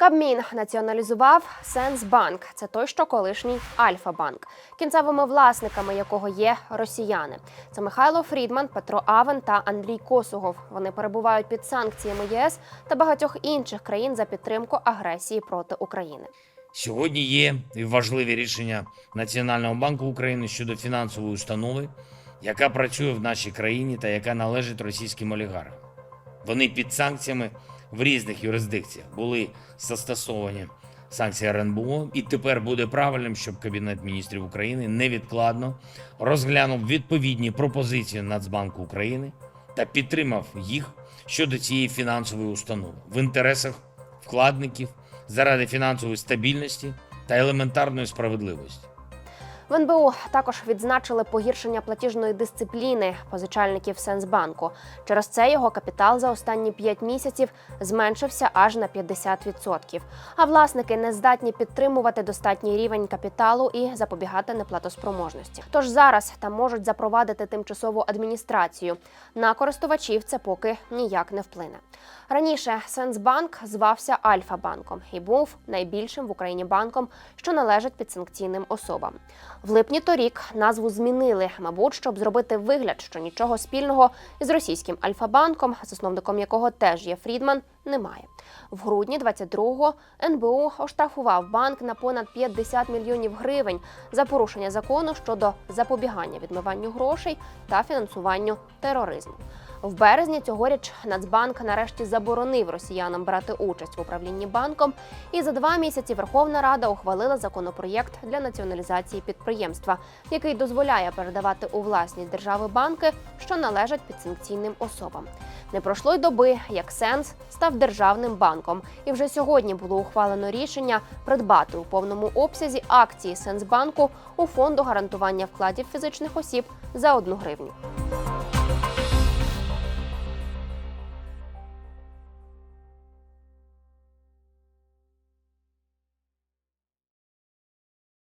Кабмін націоналізував Сенсбанк. Це той, що колишній Альфа-банк, кінцевими власниками якого є росіяни. Це Михайло Фрідман, Петро Авен та Андрій Косугов. Вони перебувають під санкціями ЄС та багатьох інших країн за підтримку агресії проти України. Сьогодні є важливі рішення Національного банку України щодо фінансової установи, яка працює в нашій країні та яка належить російським олігархам. Вони під санкціями в різних юрисдикціях були застосовані санкції РНБО, і тепер буде правильним, щоб Кабінет міністрів України невідкладно розглянув відповідні пропозиції Нацбанку України та підтримав їх щодо цієї фінансової установи в інтересах вкладників заради фінансової стабільності та елементарної справедливості. В НБУ також відзначили погіршення платіжної дисципліни позичальників Сенсбанку. Через це його капітал за останні 5 місяців зменшився аж на 50%. А власники не здатні підтримувати достатній рівень капіталу і запобігати неплатоспроможності. Тож зараз там можуть запровадити тимчасову адміністрацію. На користувачів це поки ніяк не вплине. Раніше Сенсбанк звався Альфа-банком і був найбільшим в Україні банком, що належить підсанкційним особам. В липні торік назву змінили, мабуть, щоб зробити вигляд, що нічого спільного із російським Альфа-банком, засновником якого теж є Фрідман, немає. В грудні 22-го НБУ оштрафував банк на понад 50 мільйонів гривень за порушення закону щодо запобігання відмиванню грошей та фінансуванню тероризму. В березні цьогоріч Нацбанк нарешті заборонив росіянам брати участь в управлінні банком, і за два місяці Верховна Рада ухвалила законопроєкт для націоналізації підприємства, який дозволяє передавати у власність держави банки, що належать підсанкційним особам. Не пройшло й доби, як Сенс став державним банком, і вже сьогодні було ухвалено рішення придбати у повному обсязі акції Сенсбанку у фонду гарантування вкладів фізичних осіб за одну гривню.